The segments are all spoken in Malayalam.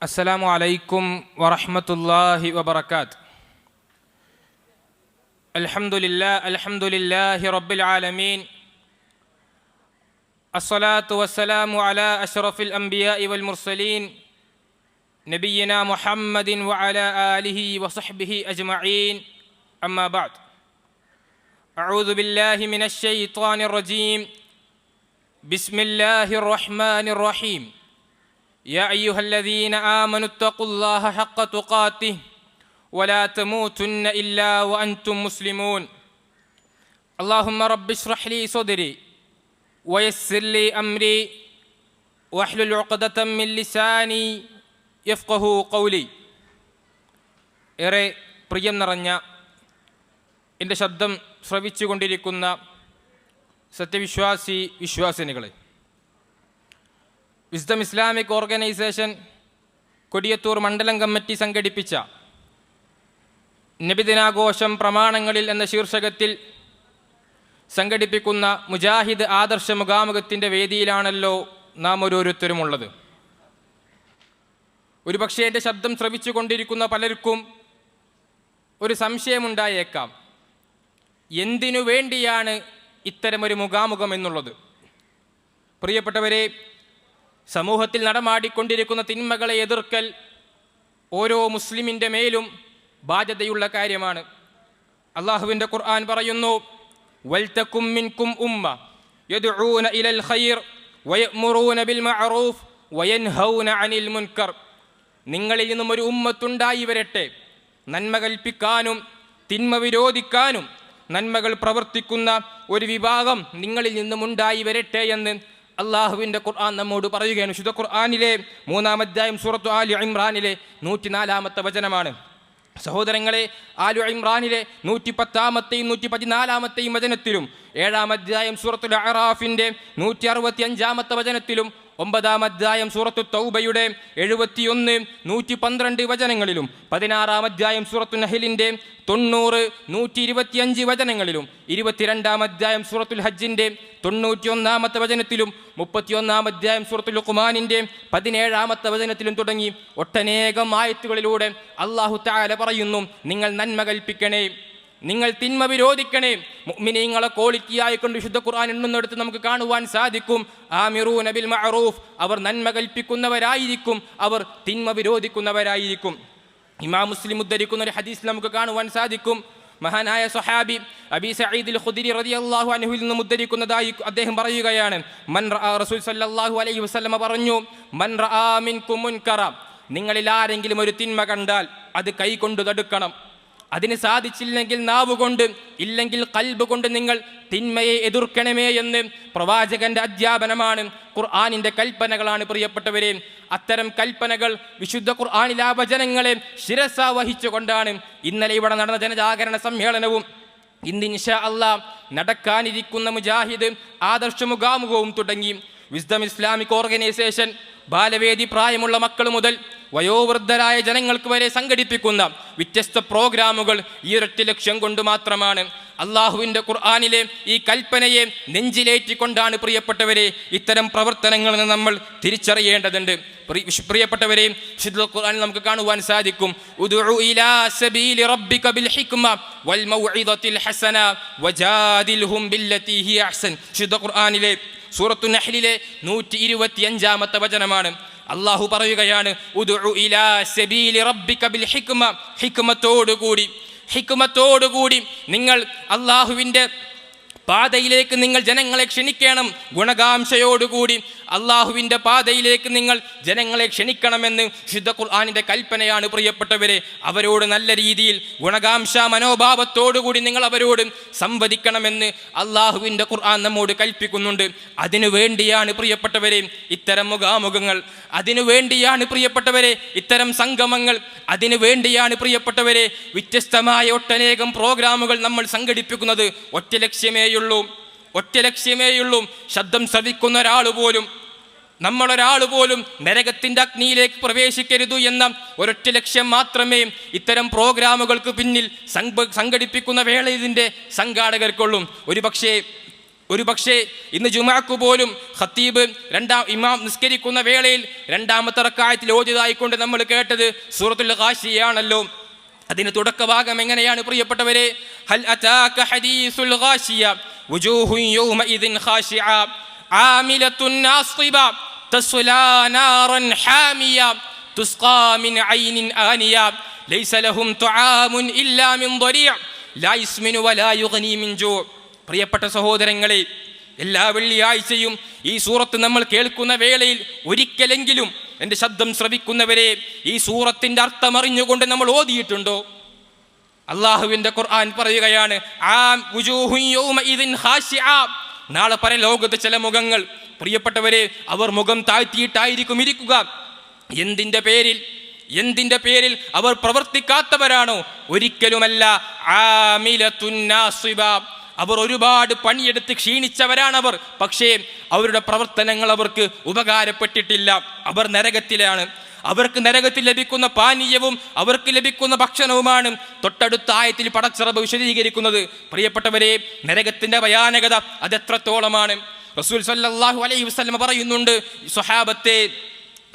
السلام عليكم ورحمة الله وبركاته. الحمد لله الحمد لله رب العالمين. الصلاة والسلام على أشرف الأنبياء والمرسلين نبينا محمد وعلى آله وصحبه أجمعين. أما بعد أعوذ بالله من الشيطان الرجيم. بسم الله الرحمن الرحيم. يا أيها الذين آمنوا اتقوا الله حق تقاته ولا تموتن إلا وأنتم مسلمون اللهم رب اشرح لي صدري ويسر لي أمري واحلل عقدة من لساني يفقه قولي ഏറെ പ്രിയം നിറഞ്ഞ എൻ്റെ ശബ്ദം ശ്രവിച്ചുകൊണ്ടിരിക്കുന്ന സത്യവിശ്വാസി വിശ്വാസിനികളെ വിസ്ഡം ഇസ്ലാമിക് ഓർഗനൈസേഷൻ കൊടിയത്തൂർ മണ്ഡലം കമ്മിറ്റി സംഘടിപ്പിച്ച നബിദിനാഘോഷം പ്രമാണങ്ങളിൽ എന്ന ശീർഷകത്തിൽ സംഘടിപ്പിക്കുന്ന മുജാഹിദ് ആദർശ മുഖാമുഖത്തിന്റെ വേദിയിലാണല്ലോ നാം ഓരോരുത്തരുമുള്ളത്. ഒരുപക്ഷെ എന്റെ ശബ്ദം ശ്രവിച്ചു കൊണ്ടിരിക്കുന്ന പലർക്കും ഒരു സംശയമുണ്ടായേക്കാം. എന്തിനു വേണ്ടിയാണ് ഇത്തരമൊരു മുഖാമുഖം എന്നുള്ളത്? പ്രിയപ്പെട്ടവരെ സമൂഹത്തിൽ നടമാടിക്കൊണ്ടിരിക്കുന്ന തിന്മകളെ എതിർക്കൽ ഓരോ മുസ്ലിമിന്റെ മേലും ബാധ്യതയുള്ള കാര്യമാണ്. അള്ളാഹുവിന്റെ ഖുർആൻ പറയുന്നു വൽതക്കും മിൻകും ഉമ്മ യദ്ഊന ഇലൽ ഖൈർ വയഅ്മുറൂന ബിൽ മഅറൂഫ് വയൻഹൗന അനിൽ മുൻകർ. നിങ്ങളിൽ നിന്നും ഒരു ഉമ്മത്തുണ്ടായി വരട്ടെ. നന്മ കൽപ്പിക്കാനും തിന്മ വിരോധിക്കാനും നന്മകൾ പ്രവർത്തിക്കുന്ന ഒരു വിഭാഗം നിങ്ങളിൽ നിന്നും ഉണ്ടായി വരട്ടെ എന്ന് അള്ളാഹുവിന്റെ ഖുർആൻ നമ്മോട് പറയുകയാണ്. ശുദ്ധ ഖുർആാനിലെ മൂന്നാം അധ്യായം സൂറത്തു ആലു ഇമ്രാനിലെ നൂറ്റിനാലാമത്തെ വചനമാണ്. സഹോദരങ്ങളെ ആലു ഇമ്രാനിലെ നൂറ്റി പത്താമത്തെയും നൂറ്റി പതിനാലാമത്തെയും വചനത്തിലും ഏഴാം അധ്യായം സൂറത്തുൽ അറാഫിന്റെ നൂറ്റി അറുപത്തി അഞ്ചാമത്തെ വചനത്തിലും ഒമ്പതാം അധ്യായം സൂറത്തു തൗബയുടെ എഴുപത്തിയൊന്ന് നൂറ്റി പന്ത്രണ്ട് വചനങ്ങളിലും പതിനാറാം അധ്യായം സൂറത്തു നഹിലിന്റെ തൊണ്ണൂറ് നൂറ്റി ഇരുപത്തിയഞ്ച് വചനങ്ങളിലും ഇരുപത്തിരണ്ടാം അധ്യായം സൂറത്തുൽ ഹജ്ജിന്റെ തൊണ്ണൂറ്റിയൊന്നാമത്തെ വചനത്തിലും മുപ്പത്തിയൊന്നാം അധ്യായം സൂറത്തുൽ ഖുമാനിന്റെ പതിനേഴാമത്തെ വചനത്തിലും തുടങ്ങി ഒട്ടനേകം ആയത്തുകളിലൂടെ അള്ളാഹു താല പറയുന്നു നിങ്ങൾ നന്മ കൽപ്പിക്കണേ. നിങ്ങൾ തിന്മ വിരോധിക്കണേ. മുഅ്മിനീങ്ങളെ ക്വാളിറ്റിയായി കൊണ്ട് വിശുദ്ധ ഖുർആൻ എണ്ണുന്നിടത്ത് നമുക്ക് കാണുവാൻ സാധിക്കും. ആമിറൂ നബിൽ മഅറൂഫ്. അവർ നന്മ കൽപ്പിക്കുന്നവരായിരിക്കും. അവർ തിന്മ വിരോധിക്കുന്നവരായിരിക്കും. ഇമാ മുസ്ലിം ഉദ്ധരിക്കുന്ന ഒരു ഹദീസിൽ നമുക്ക് കാണുവാൻ സാധിക്കും. മഹാനായ സഹാബി അബി സഈദുൽ ഖുദരി റളിയല്ലാഹു അൻഹുവിൽ നിന്ന് ഉദ്ധരിക്കുന്നതായി അദ്ദേഹം പറയുകയാണ്. മൻ റഅ റസൂൽ സല്ലല്ലാഹു അലൈഹി വസല്ലമ പറഞ്ഞു മൻ റആ മിൻകും മുൻകറ. നിങ്ങളിൽ ആരെങ്കിലും ഒരു തിന്മ കണ്ടാൽ അത് കൈകൊണ്ട് തടുക്കണം അതിന് സാധിച്ചില്ലെങ്കിൽ നാവ് കൊണ്ട് ഇല്ലെങ്കിൽ കൽബ് കൊണ്ട് നിങ്ങൾ തിന്മയെ എതിർക്കണമേ എന്ന് പ്രവാചകന്റെ അധ്യാപനമാണ് ഖുർആാനിന്റെ കൽപ്പനകളാണ് പ്രിയപ്പെട്ടവരെ. അത്തരം കൽപ്പനകൾ വിശുദ്ധ ഖുർആാനിലെ ആ ശിരസ വഹിച്ചുകൊണ്ടാണ് ഇന്നലെ ഇവിടെ നടന്ന ജനജാഗരണ സമ്മേളനവും ഇന്ന് ഇൻഷാ അള്ളാ നടക്കാനിരിക്കുന്ന മുജാഹിദ് ആദർശ മുഖാമുഖവും തുടങ്ങി. വിസ്ഡം ഇസ്ലാമിക് ഓർഗനൈസേഷൻ ബാലവേദി പ്രായമുള്ള മക്കൾ മുതൽ വയോവൃദ്ധരായ ജനങ്ങൾക്ക് വരെ സംഘടിപ്പിക്കുന്ന വ്യത്യസ്ത പ്രോഗ്രാമുകൾ ഈ ഒരൊറ്റ ലക്ഷ്യം കൊണ്ട് മാത്രമാണ്. അള്ളാഹുവിന്റെ ഖുർആാനിലെ ഈ കൽപ്പനയെ നെഞ്ചിലേറ്റിക്കൊണ്ടാണ് പ്രിയപ്പെട്ടവരെ ഇത്തരം പ്രവർത്തനങ്ങൾ നമ്മൾ തിരിച്ചറിയേണ്ടതുണ്ട്. പ്രി- പ്രിയപ്പെട്ടവരെ വിശുദ്ധ ഖുർആനിൽ നമുക്ക് കാണുവാൻ സാധിക്കും. ഉദ്ഉ ഇലാ സബീലി റബ്ബിക ബിൽ ഹിക്മ വൽ മൗഇദത്തിൽ ഹസന ബില്ലതി ഹിയ അഹ്സൻ. വിശുദ്ധ ഖുർആനിലെ സൂറത്തു നഹ്ലിലെ നൂറ്റി ഇരുപത്തി അഞ്ചാമത്തെ വചനമാണ്. അള്ളാഹു പറയുകയാണ് ഹിക്മത്തോടുകൂടി ഹിക്മത്തോടുകൂടി നിങ്ങൾ അള്ളാഹുവിന്റെ പാതയിലേക്ക് നിങ്ങൾ ജനങ്ങളെ ക്ഷണിക്കണം. ഗുണകാംക്ഷയോടുകൂടി അള്ളാഹുവിന്റെ പാതയിലേക്ക് നിങ്ങൾ ജനങ്ങളെ ക്ഷണിക്കണമെന്ന് ശുദ്ധ ഖുർആാനിന്റെ കൽപ്പനയാണ് പ്രിയപ്പെട്ടവരെ. അവരോട് നല്ല രീതിയിൽ ഗുണകാംക്ഷ മനോഭാവത്തോടുകൂടി നിങ്ങൾ അവരോട് സംവദിക്കണമെന്ന് അള്ളാഹുവിന്റെ ഖുർആൻ നമ്മോട് കൽപ്പിക്കുന്നുണ്ട്. അതിനു വേണ്ടിയാണ് പ്രിയപ്പെട്ടവരെ ഇത്തരം മുഖാമുഖങ്ങൾ. അതിനു വേണ്ടിയാണ് പ്രിയപ്പെട്ടവരെ ഇത്തരം സംഗമങ്ങൾ. അതിനു വേണ്ടിയാണ് പ്രിയപ്പെട്ടവരെ വ്യത്യസ്തമായ ഒട്ടനേകം പ്രോഗ്രാമുകൾ നമ്മൾ സംഘടിപ്പിക്കുന്നത്. ഒറ്റ ലക്ഷ്യമേയുള്ളൂ ഒറ്റ ലക്ഷ്യമേയുള്ളൂ. ശബ്ദം ശ്രവിക്കുന്ന ഒരാൾ പോലും നമ്മളൊരാൾ പോലും നരകത്തിന്റെ അഗ്നിയിലേക്ക് പ്രവേശിക്കരുത് എന്ന ഒരൊറ്റ ലക്ഷ്യം മാത്രമേ ഇത്തരം പ്രോഗ്രാമുകൾക്ക് പിന്നിൽ സംഘ- സംഘടിപ്പിക്കുന്ന വേള ഇതിന്റെ സംഘാടകർക്കുള്ളൂ. ഒരു പക്ഷേ ഒരു പക്ഷേ ഇന്ന് ജുമാക്കു പോലും ഖത്തീബ് രണ്ടാം ഇമാം നിസ്കരിക്കുന്ന വേളയിൽ രണ്ടാമത്തെ റക്കായത്തിൽ ഓതിയതായിക്കൊണ്ട് നമ്മൾ കേട്ടത് സൂറത്തുൽ ഖാശിയാണല്ലോ. അതിന് തുടക്കഭാഗം എങ്ങനെയാണ് പ്രിയപ്പെട്ടവരെ ഹൽ അതാക ഹദീസുൽ ഖാശിയ വുജൂഹുൻ യൗമഇദിൻ ഖാശിഅ ആമിലത്തുൻ നാസിബ തസ്ലാ നാറൻ ഹാമിയ തുസ്ഖാ മിൻ ഐനിൻ ആനിയ ലൈസ ലഹും തുആമുൻ ഇല്ലാ മിൻ ضريع ലാ യസ്മിനു വലാ യുഗ്നി മിൻ ജൂ പ്രിയപ്പെട്ട സഹോദരങ്ങളെ എല്ലാ വെള്ളിയാഴ്ചയും ഈ സൂറത്ത് നമ്മൾ കേൾക്കുന്ന വേളയിൽ ഒരിക്കലെങ്കിലും എന്റെ ശബ്ദം ശ്രവിക്കുന്നവരെ ഈ സൂറത്തിന്റെ അർത്ഥം അറിഞ്ഞുകൊണ്ട് നമ്മൾ ഓതിയിട്ടുണ്ടോ? അള്ളാഹുവിന്റെ ഖുർആൻ പറയുകയാണ്. നാളെ പല ലോകത്ത് ചില മുഖങ്ങൾ. പ്രിയപ്പെട്ടവരെ അവർ മുഖം താഴ്ത്തിയിട്ടായിരിക്കും ഇരിക്കുക. എന്തിന്റെ പേരിൽ? എന്തിന്റെ പേരിൽ അവർ പ്രവർത്തിക്കാത്തവരാണോ? ഒരിക്കലുമല്ല ആമിലത്തുൻ നാസിബ. അവർ ഒരുപാട് പണിയെടുത്ത് ക്ഷീണിച്ചവരാണവർ. പക്ഷേ അവരുടെ പ്രവർത്തനങ്ങൾ അവർക്ക് ഉപകാരപ്പെട്ടിട്ടില്ല. അവർ നരകത്തിലാണ്. അവർക്ക് നരകത്തിൽ ലഭിക്കുന്ന പാനീയവും അവർക്ക് ലഭിക്കുന്ന ഭക്ഷണവുമാണ് തൊട്ടടുത്ത ആയത്തിൽ പടച്ചിറബ് വിശദീകരിക്കുന്നത്. പ്രിയപ്പെട്ടവരെ നരകത്തിന്റെ ഭയാനകത അതെത്രത്തോളമാണ്. റസൂൽ സല്ലാഹു അലൈഹി വസ്ലമ പറയുന്നുണ്ട് സ്വഹാബത്തെ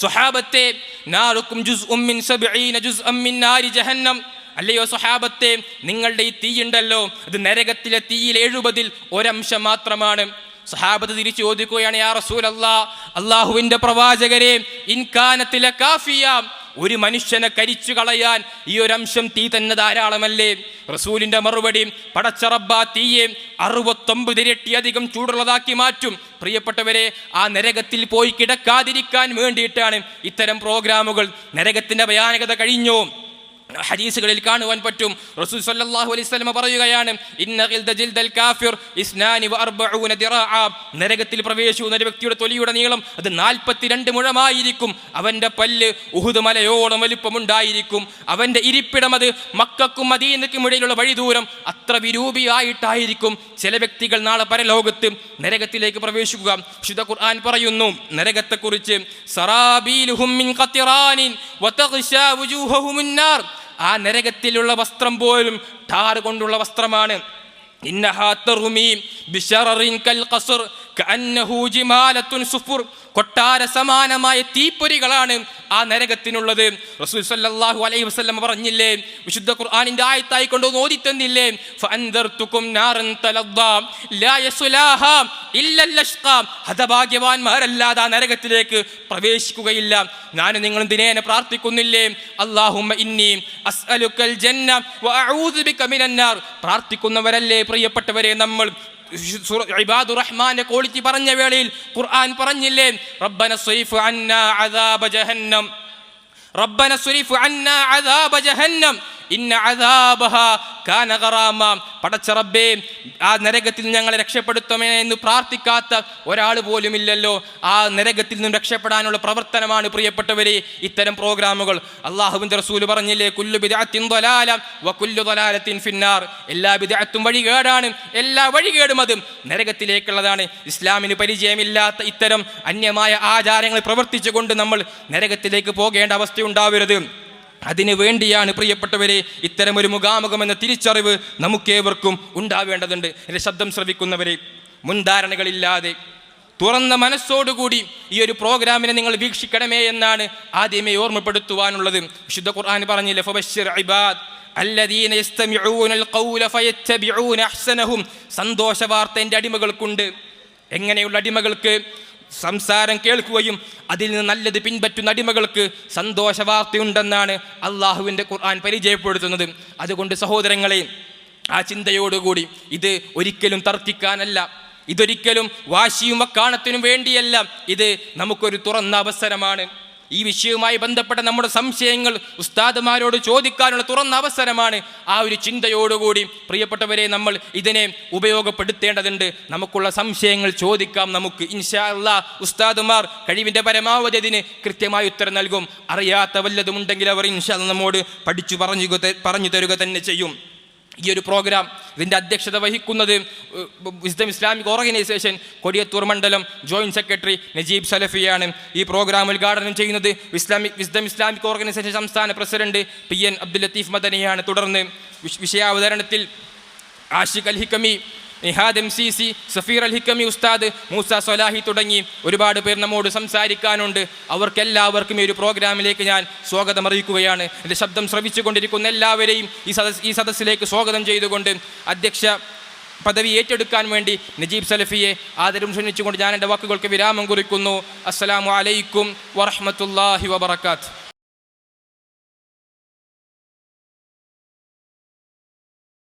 സ്വഹാബത്തെ നാറുക്കും ജുസ് മിൻ സബ്ഈന ജുസ് അമ്മിൻ നാരി ജഹന്നം. അല്ലയോ സ്വഹാബത്തെ നിങ്ങളുടെ ഈ തീയുണ്ടല്ലോ. അത് നരകത്തിലെ തീയിൽ എഴുപതിൽ ഒരംശം മാത്രമാണ്. സഹാബത്ത് തിരിച്ചു ചോദിക്കുകയാണ് യാ റസൂൽ അല്ലാ അള്ളാഹുവിന്റെ പ്രവാചകരെ ഇൻകാനത്തിലെ കാഫിയ ഒരു മനുഷ്യനെ കരിച്ചു കളയാൻ ഈ ഒരു അംശം തീ തന്നെ ധാരാളമല്ലേ? റസൂലിന്റെ മറുപടി പടച്ചറബ്ബ തീയെ അറുപത്തൊമ്പത് ഇരട്ടി അധികം ചൂടുള്ളതാക്കി മാറ്റും. പ്രിയപ്പെട്ടവരെ ആ നരകത്തിൽ പോയി കിടക്കാതിരിക്കാൻ വേണ്ടിയിട്ടാണ് ഇത്തരം പ്രോഗ്രാമുകൾ. നരകത്തിന്റെ ഭയാനകത കഴിഞ്ഞോ? ഹദീസുകളിൽ കാണുവാൻ പറ്റും. റസൂൽ സല്ലല്ലാഹു അലൈഹി വസല്ലം പറയുകയാണ് ഇന്ന ഖിൽദ ജിൽദൽ കാഫിർ ഇസ്നാനി വ അർബഊന ദിറാഅ. നരകത്തിൽ പ്രവേശിക്കുന്ന ഒരു വ്യക്തിയുടെ തൊലിയുടെ നീളം അത് 42 മുഴമായിരിക്കും. അവന്റെ പല്ല് ഉഹുദ് മലയോളം വലിപ്പമുണ്ടായിരിക്കും. അവന്റെ ഇരിപ്പിടം അത് മക്കക്കും മദീനക്കും ഇടയിലുള്ള വഴിദൂരം അത്ര വിരൂപിയായിട്ടായിരിക്കും. ചില വ്യക്തികൾ നാളെ പരലോകത്ത് നരകത്തിലേക്ക് പ്രവേശിക്കുക. ശുദ്ധ ഖുർആൻ പറയുന്നു നരകത്തെക്കുറിച്ച് സറാബീലുഹും മിൻ ഖത്തിറാനിൻ വതഗ്ശാ വുജൂഹഹുമുൻ നാർ. ആ നരകത്തിലുള്ള വസ്ത്രം പോലും ടാർ കൊണ്ടുള്ള വസ്ത്രമാണ്. കൽ കൊട്ടാര സമാനമായ തീപ്പൊരികളാണ് ആ നരകത്തിനുള്ളത്. റസൂൽ സല്ലല്ലാഹു അലൈഹി വസല്ലം പറഞ്ഞില്ലേ വിശുദ്ധ ഖുർആനിന്റെ ആയത്തായി കൊണ്ട് ഓതി തന്നില്ലേ ഫഅൻദർതുകും നാറൻ ലാ ഹതഭാഗ്യവാന്മാരല്ലാതെ ആ നരകത്തിലേക്ക് പ്രവേശിക്കുകയില്ല. ഞാൻ നിങ്ങൾ ദിനേന പ്രാർത്ഥിക്കുന്നില്ലേ അല്ലാഹുമ്മ ഇന്നി അസ്അലുക്കൽ ജന്ന വഅഊദു ബിക മിനന്നാർ പ്രാർത്ഥിക്കുന്നവരല്ലേ പ്രിയപ്പെട്ടവരെ നമ്മൾ? ഇബാദു റഹ്മാന്റെ ക്വാളിറ്റി പറഞ്ഞ വേളയിൽ ഖുർആൻ പറഞ്ഞില്ലേ? റബ്ബന സ്വൈഫ് അന്നാ അദാബ ജഹന്നം. റബ്ബന സ്വരിഫ് അന്നാ അദാബ ജഹന്നം. ഇന്ന അദാബഹ കാന ഗറാമ. പടച്ച റബ്ബേ ആ നരകത്തിൽ ഞങ്ങളെ രക്ഷപ്പെടുത്തമേ എന്ന് പ്രാർത്ഥിക്കാത്ത ഒരാൾ പോലുമില്ലല്ലോ. ആ നരകത്തിൽ നിന്നും രക്ഷപ്പെടാനുള്ള പ്രവർത്തനമാണ് പ്രിയപ്പെട്ടവരെ ഇത്തരം പ്രോഗ്രാമുകൾ. അള്ളാഹുബിൻ റസൂൽ പറഞ്ഞില്ലേ കുല്ലു ബിദഅത്തിൻ വ വകുല്ലു ضലാലത്തിൻ ഫിന്നാർ. എല്ലാ ബിദാത്തും വഴികേടാണ് എല്ലാ വഴികേടും അതും നരകത്തിലേക്കുള്ളതാണ്. ഇസ്ലാമിന് പരിചയമില്ലാത്ത ഇത്തരം അന്യമായ ആചാരങ്ങൾ പ്രവർത്തിച്ചുകൊണ്ട് നമ്മൾ നരകത്തിലേക്ക് പോകേണ്ട അവസ്ഥയുണ്ടാവരുത് അതിനു വേണ്ടിയാണ് പ്രിയപ്പെട്ടവരെ ഇത്തരമൊരു മുഖാമുഖം എന്ന തിരിച്ചറിവ് നമുക്കേവർക്കും ഉണ്ടാവേണ്ടതുണ്ട്. എന്റെ ശബ്ദം ശ്രവിക്കുന്നവരെ മുൻധാരണകളില്ലാതെ തുറന്ന മനസ്സോടുകൂടി ഈ ഒരു പ്രോഗ്രാമിനെ നിങ്ങൾ വീക്ഷിക്കണമേ എന്നാണ് ആദ്യമേ ഓർമ്മപ്പെടുത്തുവാനുള്ളത്. വിശുദ്ധ ഖുർആൻ പറഞ്ഞില്ലേ അല്ലദീന ഖൗല അഹ്സനഹും. സന്തോഷ വാർത്ത എന്റെ അടിമകൾക്കുണ്ട്. എങ്ങനെയുള്ള അടിമകൾക്ക്? സംസാരം കേൾക്കുകയും അതിൽ നിന്ന് നല്ലത് പിൻപറ്റുന്ന അടിമകൾക്ക് സന്തോഷ വാർത്തയുണ്ടെന്നാണ് അള്ളാഹുവിന്റെ ഖുർആൻ പരിചയപ്പെടുത്തുന്നത്. അതുകൊണ്ട് സഹോദരങ്ങളെ ആ ചിന്തയോടുകൂടി ഇത് ഒരിക്കലും തർക്കിക്കാനല്ല. ഇതൊരിക്കലും വാശിയും വക്കാണത്തിനും വേണ്ടിയല്ല. ഇത് നമുക്കൊരു തുറന്ന അവസരമാണ്. ഈ വിഷയവുമായി ബന്ധപ്പെട്ട നമ്മുടെ സംശയങ്ങൾ ഉസ്താദുമാരോട് ചോദിക്കാനുള്ള തുറന്ന അവസരമാണ് ആ ഒരു ചിന്തയോടുകൂടി. പ്രിയപ്പെട്ടവരെ നമ്മൾ ഇതിനെ ഉപയോഗപ്പെടുത്തേണ്ടതുണ്ട്. നമുക്കുള്ള സംശയങ്ങൾ ചോദിക്കാം നമുക്ക്. ഇൻഷാ ഉസ്താദുമാർ കഴിവിന്റെ പരമാവധി അതിന് കൃത്യമായി ഉത്തരം നൽകും. അറിയാത്ത വല്ലതുമുണ്ടെങ്കിൽ അവർ ഇൻഷാ നമ്മോട് പഠിച്ചു പറഞ്ഞു പറഞ്ഞു തരുക തന്നെ ചെയ്യും. ഈ ഒരു പ്രോഗ്രാം ഇതിന്റെ അധ്യക്ഷത വഹിക്കുന്നത് വിസ്ഡം ഇസ്ലാമിക് ഓർഗനൈസേഷൻ കൊടിയത്തൂർ മണ്ഡലം ജോയിന്റ് സെക്രട്ടറി നജീബ് സലഫിയാണ് ഈ പ്രോഗ്രാം ഉദ്ഘാടനം ചെയ്യുന്നത്. ഇസ്ലാമിക് വിസ്ഡം ഇസ്ലാമിക് ഓർഗനൈസേഷൻ സംസ്ഥാന president P N Abdul Latheef മദനിയാണ്. തുടർന്ന് വിഷ- വിഷയാവതരണത്തിൽ Ashiq Al Hikami Nihad M C C Safeer Al Hikami Ustad Moosa Solahi തുടങ്ങി ഒരുപാട് പേർ നമ്മോട് സംസാരിക്കാനുണ്ട്. അവർക്കെല്ലാവർക്കും ഈ ഒരു പ്രോഗ്രാമിലേക്ക് ഞാൻ സ്വാഗതം അറിയിക്കുകയാണ് എന്റെ ശബ്ദം ശ്രവിച്ചുകൊണ്ടിരിക്കുന്ന എല്ലാവരെയും ഈ സദസ് ഈ സദസ്സിലേക്ക് സ്വാഗതം ചെയ്തുകൊണ്ട് അധ്യക്ഷ പദവി ഏറ്റെടുക്കാൻ വേണ്ടി നജീബ് സലഫിയെ ആദരം ക്ഷണിച്ചുകൊണ്ട് ഞാൻ എന്റെ വാക്കുകൾക്ക് വിരാമം കുറിക്കുന്നു. അസ്സലാമു അലൈക്കും വറഹ്മത്തുള്ളാഹി വബറകാത്ത്